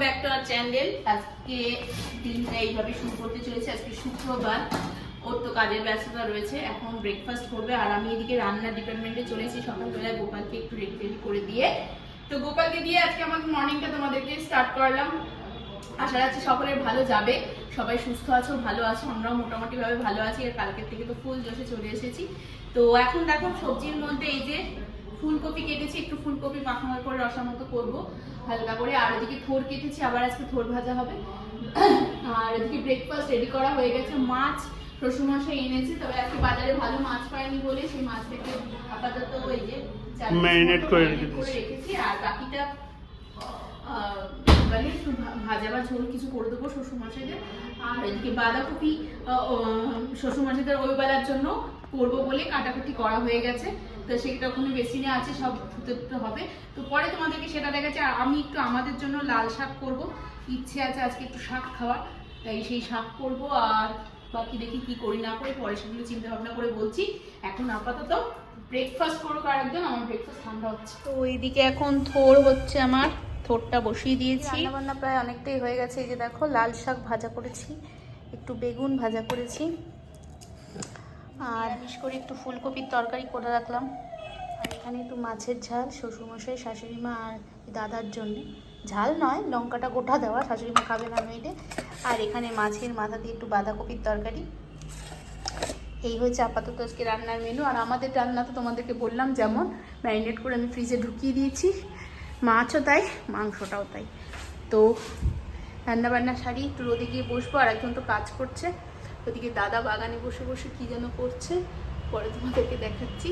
Back to R channel আজকে দিনটা এইভাবে শুরু করতে চলেছে। আজকে শুক্রবার। ওর তো কাজের ব্যস্ততা রয়েছে। এখন ব্রেকফাস্ট করবে। আর আমি এদিকে রান্নার ডিপার্টমেন্টে চলে এসেছি সকালবেলায় গোপালকে একটু রেডি করে দিয়ে। তো গোপালকে দিয়ে আজকে আমার মর্নিংটা তোমাদেরকে স্টার্ট করলাম। আশা রাখছি সকলের ভালো যাবে। সবাই সুস্থ আছো, ভালো আছো। আমরাও মোটামুটি ভাবে ভালো আছি। আর কালকের থেকে তো ফুল জোশে চলে এসেছি। তো এখন দেখো সবজির মধ্যে এই যে ফুলকপি কেটেছি একটু ফুলকপি মাখা করে রসা মতো করব। হালকা করে। আর ওদিকে থোর কেটেছি আবার আজকে থোর ভাজা হবে। আর ওদিকে ব্রেকফাস্ট রেডি করা হয়ে গেছে। মাছ শ্বশুরমশাই এনেছে তবে আজকে বাজারে ভালো মাছ পাইনি বলে সেই মাছটাকে আপাতত ওই যে মতো করে। রেখেছি। আর বাকিটা মানে একটু ভাজা বা ঝোল কিছু করে দেবো শ্বশুরমশাইদের আর এদিকে বাঁধাকপি শ্বশুরমশাইদের ওই বেলার জন্য করব বলে কাটাকুটি করা হয়ে গেছে। তো সেটা ওখানে বেসিনে আছে সব ধুতে ধুতে হবে। তো পরে তোমাদেরকে সেটা দেখাচ্ছে আর আমি একটু আমাদের জন্য লাল শাক করব। ইচ্ছে আছে আজকে একটু শাক খাওয়ার তাই সেই শাক করব আর বাকি দেখি কি করি না করি পরে সেগুলো চিন্তা ভাবনা করে বলছি। এখন আপাতত ব্রেকফাস্ট করুক আর একজন আমার ব্রেকফাস্ট ঠান্ডা হচ্ছে। তো এইদিকে এখন থোর হচ্ছে আমার থোরটা বসিয়ে দিয়েছি। রান্না প্রায় অনেকটাই হয়ে গেছে এই যে দেখো লাল শাক ভাজা করেছি একটু বেগুন ভাজা করেছি। আর বিশেষ করে একটু ফুলকপির তরকারি করে রাখলাম। আর এখানে একটু মাছের ঝাল, শ্বশুরমশাই শাশুড়ি মা আর দাদার জন্য। ঝাল নয়, লঙ্কাটা গোটা দেওয়া শাশুড়ি মা খাবে না নইলে। আর এখানে মাছের মাথা দিয়ে একটু বাঁধাকপির তরকারি। এই হচ্ছে আপাতত আজকে রান্নার মেনু আর আমাদের রান্না তো তোমাদেরকে বললাম যেমন ম্যারিনেট করে আমি ফ্রিজে ঢুকিয়ে দিয়েছি। মাছও তাই, মাংসটাও তাই। তো রান্নাবান্না সারি একটু রোদে গিয়ে বসবো আর একজন তো কাজ করছে। ওদিকে দাদা বাগানে বসে বসে কি যেন করছে, পরে তোমাদেরকে দেখাচ্ছি।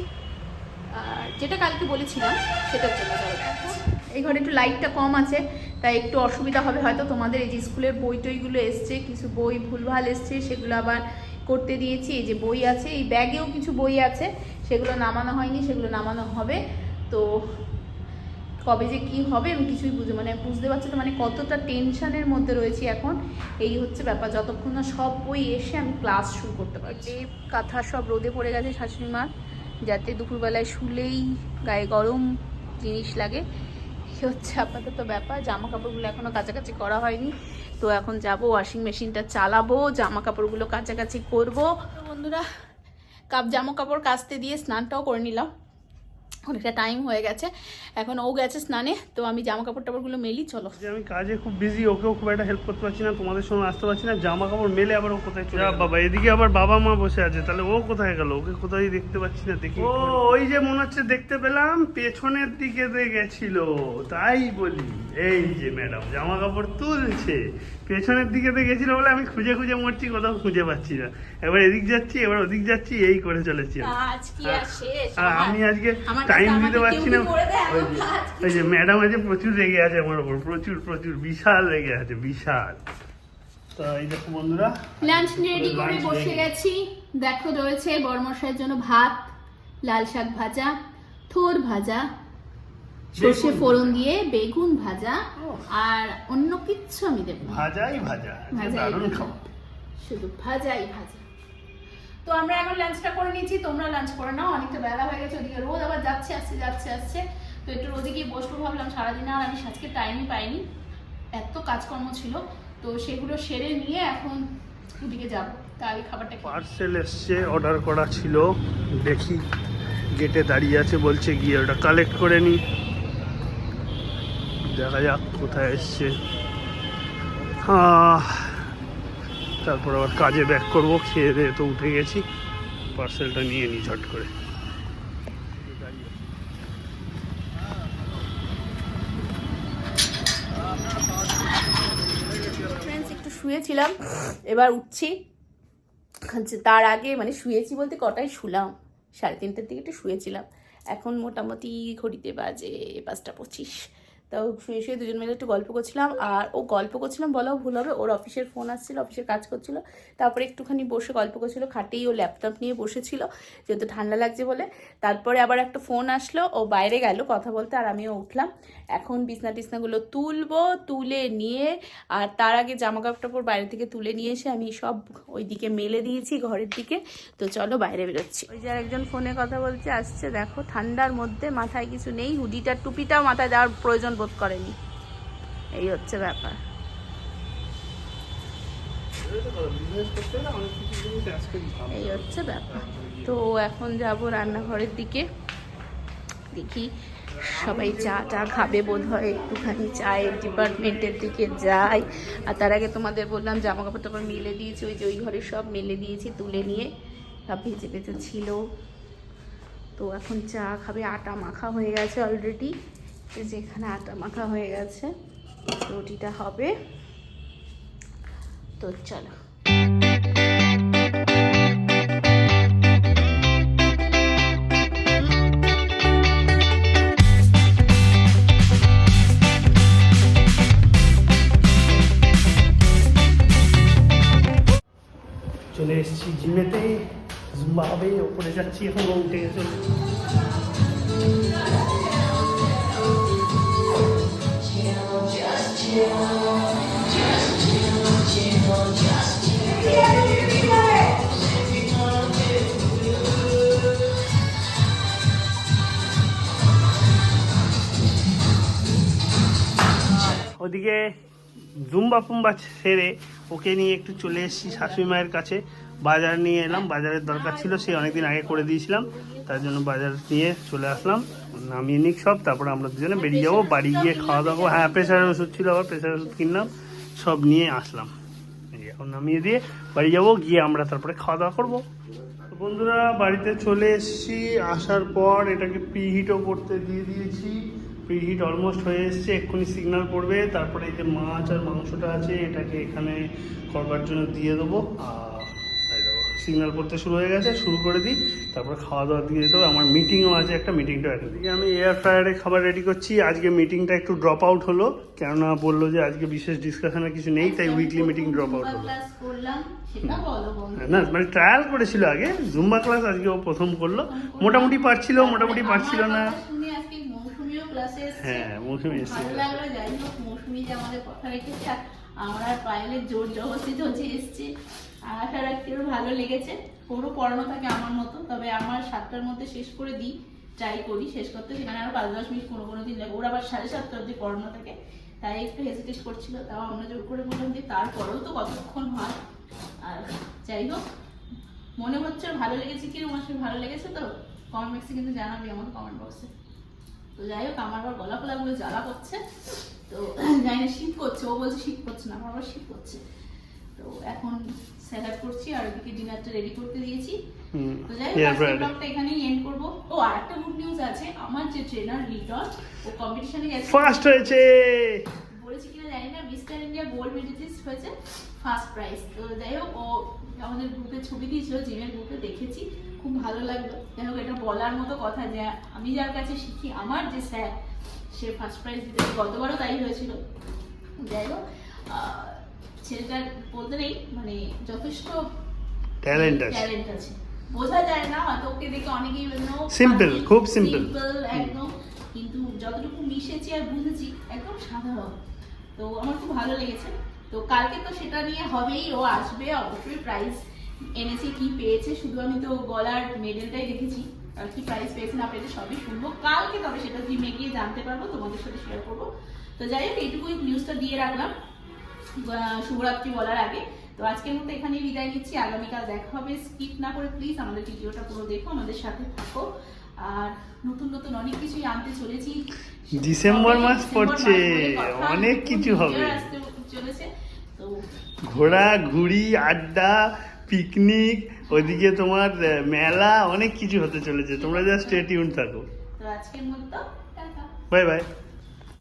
আর যেটা কালকে বলেছিলাম সেটার জন্য এই ঘরে একটু লাইটটা কম আছে, তাই একটু অসুবিধা হবে হয়তো। তোমাদের এই যে স্কুলের বই টইগুলো এসছে, কিছু বই ভুলভাল এসছে, সেগুলো আবার করতে দিয়েছি। এই যে বই আছে, এই ব্যাগেও কিছু বই আছে, সেগুলো নামানো হয়নি, সেগুলো নামানো হবে। তো কবে যে কি হবে আমি কিছুই বুঝতে মানে বুঝতে পারছি না মানে কতটা টেনশনের মধ্যে রয়েছি এখন, এই হচ্ছে ব্যাপার, যতক্ষণ না সব বই এসে আমি ক্লাস শুরু করতে পারছি। কাঁথা সব রোদে পড়ে গেছে শাশুড়ি মার যাতে দুপুরবেলায় শুলেই গায়ে গরম জিনিস লাগে। হচ্ছে আপাতত ব্যাপার জামা কাপড়গুলো এখনও কাছাকাছি করা হয়নি। তো এখন যাব ওয়াশিং মেশিনটা চালাবো জামা কাপড়গুলো কাছাকাছি করব বন্ধুরা, কাপ জামা কাপড় কাচতে দিয়ে স্নানটাও করে নিলাম। অনেকটা টাইম হয়ে গেছে। এখন ও গেছে স্নানে তো আমি জামা কাপড় টাপড়গুলো মেলি চলো। যে আমি কাজে খুব বিজি ওকেও খুব একটা হেল্প করতে পারছি না তোমাদের সঙ্গে আসতে পারছি না জামা কাপড় মেলে আবার ও কোথায় চলে বাবা এদিকে আবার বাবা মা বসে আছে তাহলে ও কোথায় গেল? ওকে কোথায় দেখতে পাচ্ছি না দেখি ও ওই যে মনে হচ্ছে দেখতে পেলাম পেছনের দিকে গেছিল তাই বলি। এই যে ম্যাডাম জামা কাপড় তুলছে। পেছনের দিকে দিয়ে গেছিল বলে আমি খুঁজে খুঁজে মরছি কোথাও খুঁজে পাচ্ছি না। এবার এদিক যাচ্ছি এবার ওদিক যাচ্ছি এই করে চলেছি। আর আমি আজকে টাইম দিতে পারছি না। ওই যে- ম্যাডাম আছে প্রচুর রেগে আছে আমার উপর প্রচুর প্রচুর বিশাল রেগে আছে বিশাল। তো এই দেখো বন্ধুরা লাঞ্চ রেডি করে বসে গেছি। দেখো রয়েছে বর্মশাইয়ের জন্য ভাত লাল শাক ভাজা থোর ভাজা সর্ষে ফোড়ন দিয়ে বেগুন ভাজা। আর অন্য কিচ্ছু আমি দেবো ভাজাই ভাজা ভাজাই শুধু ভাজাই ভাজা। তো আমরা এখন লাঞ্চটা করে নিয়েছি তোমরা লাঞ্চ করে নাও অনেকটা বেলা হয়ে গেছে ওদিকে রোদ আবার যাচ্ছে আসছে যাচ্ছে আসছে। তো একটু রোদে গিয়ে বসবো ভাবলাম সারাদিন আর আমি আজকে টাইমই পাইনি। এত কাজকর্ম ছিল তো সেগুলো সেরে নিয়ে এখন ওদিকে যাব। খাবারটা পার্সেল এসছে অর্ডার করা ছিল। দেখি গেটে দাঁড়িয়ে আছে বলছে গিয়ে ওটা কালেক্ট করে নি। দেখা যাক কোথায় এসছে। তারপর আবার কাজে ব্যাক করব, খেয়ে দিয়ে তো উঠে গেছি। পার্সেলটা নিয়ে নিই ঝট করে। একটু শুয়েছিলাম, এবার উঠছি। তার আগে মানে শুয়েছি বলতে কটায় শুলাম? সাড়ে তিনটের দিকে একটু শুয়েছিলাম। এখন মোটামুটি ঘড়িতে বাজে পাঁচটা পঁচিশ। তাও শুয়ে শুয়ে দুজন মিলে একটু গল্প করছিলাম, আর ও গল্প করছিলাম বলাও ভুল হবে, ওর অফিসের ফোন আসছিল, অফিসের কাজ করছিল, তারপরে একটুখানি বসে গল্প করছিল, খাটেই ও ল্যাপটপ নিয়ে বসেছিল, যেহেতু ঠান্ডা লাগছে বলে। তারপরে আবার একটা ফোন আসলো, ও বাইরে গেল কথা বলতে, আর আমিও উঠলাম। এখন বিছনা টিছনাগুলো তুলবো, তুলে নিয়ে, আর তার আগে জামা কাপড় বাইরে থেকে তুলে নিয়ে এসে আমি সব ওই দিকে মেলে দিয়েছি ঘরের দিকে। তো চলো বাইরে বেরোচ্ছি। ওই যে একজন ফোনে কথা বলছে, আসছে, দেখো, ঠান্ডার মধ্যে মাথায় কিছু নেই, হুডিটার টুপিটাও মাথায় দেওয়ার প্রয়োজন বোধ করেনি। এই হচ্ছে ব্যাপার। এই হচ্ছে ব্যাপার। তো এখন যাব রান্নাঘরের দিকে। দেখি সবাই চা চা খাবে বোধ হয় একটুখানি চায়ের ডিপার্টমেন্টের দিকে যাই। আর তার আগে তোমাদের বললাম জামা কাপড় টাপড় মেলে দিয়েছি, ওই যে ওই ঘরে সব মেলে দিয়েছি, তুলে নিয়ে সব ভেজে ভেজে ছিল। তো এখন চা খাবে, আটা মাখা হয়ে গেছে অলরেডি যেখানে আটা মাখা হয়ে গেছে, রুটিটা হবে। তো চলো। চলে এসেছি জিমেতে জুম্বা হবে ওপরে যাচ্ছি, এখন উঠে গেছে ওদিকে জুম্বা ফুম্বা সেরে ওকে নিয়ে একটু চলে এসেছি শাশুড়ি মায়ের কাছে। বাজার নিয়ে এলাম, বাজারের দরকার ছিল, সে অনেকদিন আগে করে দিয়েছিলাম। তার জন্য বাজার নিয়ে চলে আসলাম, নামিয়ে নিক সব, তারপরে আমরা দুজনে বেরিয়ে যাব, বাড়ি গিয়ে খাওয়া দাওয়া হ্যাঁ প্রেশারের ওষুধ ছিল আবার প্রেশারের ওষুধ কিনলাম, সব নিয়ে আসলাম। এখন নামিয়ে দিয়ে বাড়ি যাব, গিয়ে আমরা তারপরে খাওয়া দাওয়া করব। বন্ধুরা, বাড়িতে চলে এসেছি। আসার পর এটাকে প্রিহিটও করতে দিয়ে দিয়েছি। প্রিহিট অলমোস্ট হয়ে এসছে, এক্ষুনি সিগনাল পড়বে। তারপরে এই যে মাছ আর মাংসটা আছে, এটাকে এখানে করবার জন্য দিয়ে দেবো। সিগন্যাল পড়তে শুরু হয়ে গেছে শুরু করে দিই তারপর খাওয়া দাওয়া দিয়ে দিতে হবে। আমার মিটিংও আছে একটা মিটিংটা একটা দিকে আমি এয়ার ফ্রায়ারে খাবার রেডি করছি আজকে মিটিংটা একটু ড্রপ আউট হলো কেননা বলল যে আজকে বিশেষ ডিসকাশনের কিছু নেই তাই উইকলি মিটিং ড্রপ আউট হলো। বন্ধু। না মানে ট্রায়াল করেছিল আগে জুম্বা ক্লাস আজকে ও প্রথম করল। মোটামুটি পারছিল মোটামুটি পারছিল না। হ্যাঁ মৌসুমি এসছে। আমরা আর পায়েলের জোর জবরদস্তি হচ্ছে এসছে। আশা রাখছি ওর ভালো লেগেছে। ওরও পড়ানো থাকে আমার মতো, তবে আমার সাতটার মধ্যে শেষ করে দিই ট্রাই করি, শেষ করতে। সেখানে আরও পাঁচ দশ মিনিট কোনো কোনো দিন লাগে ওর আবার সাড়ে সাতটা অবধি পড়ানো থাকে, তাই একটু হেজিটেট করছিল। তাও আমরা জোর করে বললাম যে তারপরেও তো কতক্ষণ হয়? আর যাই হোক, মনে হচ্ছে ভালো লেগেছে কি আমার ভালো লেগেছে তো? কমেন্ট বক্সে কিন্তু জানাবি আমার কমেন্ট বক্সে তো যাই হোক আমার আবার গলা ফলাগুলো জ্বালা করছে। তো জানি না শীত করছে। ও বলছে শীত করছে না আমার আবার শীত করছে। তো এখন স্যালাড করছি আর ওদিকে ডিনারটা রেডি করতে দিয়েছি। তো যাই হোক ব্লগটা এখানেই এন্ড করব। ও আর একটা গুড নিউজ আছে। আমার যে ট্রেনার লিটন ও কম্পিটিশনে গেছে। ফার্স্ট হয়েছে। বলেছি কিনা জানি না মিস্টার ইন্ডিয়া গোল্ড মেডেলিস্ট হয়েছে। First prize. তো যাই হোক ও আমাদের গ্রুপে ছবি দিয়েছিল জিমের গ্রুপে দেখেছি। খুব ভালো লাগল। যাই হোক এটা বলার মতো কথা যে আমি যার কাছে শিখি আমার যে স্যার সে ফার্স্ট প্রাইজ দিতে গতবারও তাই হয়েছিল। যাই হোক ছেলেটার বলতে নেই মানে যথেষ্ট ট্যালেন্ট আছে। ট্যালেন্ট আছে। বোঝা যায় না হয়তো ওকে দেখে অনেকেই Simple, খুব সিম্পল একদম। কিন্তু যতটুকু মিশেছি আর বুঝেছি একদম সাধারণ। তো আমার খুব ভালো লেগেছে। তো কালকে তো সেটা নিয়ে হবেই ও আসবে অবশ্যই প্রাইজ এনেছে কি পেয়েছে শুধু আমি তো গলার মেডেলটাই দেখেছি আর কি প্রাইজ পেয়েছে না পেয়েছে সবই শুনব। কালকে তবে সেটা জিমে গিয়ে জানতে পারব তোমাদের সাথে শেয়ার করব। তো যাই হোক এইটুকুই নিউজটা দিয়ে রাখলাম শুভরাত্রি বলার আগে। তো আজকের মতো এখানেই বিদায় নিচ্ছি আগামীকাল দেখা হবে স্কিপ না করে প্লিজ আমাদের ভিডিওটা পুরো দেখো আমাদের সাথে থাকো। আর নতুন নতুন অনেক কিছুই আনতে চলেছি। ডিসেম্বর মাস পড়ছে, অনেক কিছু হবে। চলেছে। তো ঘোরা ঘুরি আড্ডা পিকনিক ওইদিকে তোমার মেলা অনেক কিছু হতে চলেছে। তোমরা জাস্ট স্টে টিউন থাকো। তো আজকের মতো বাই বাই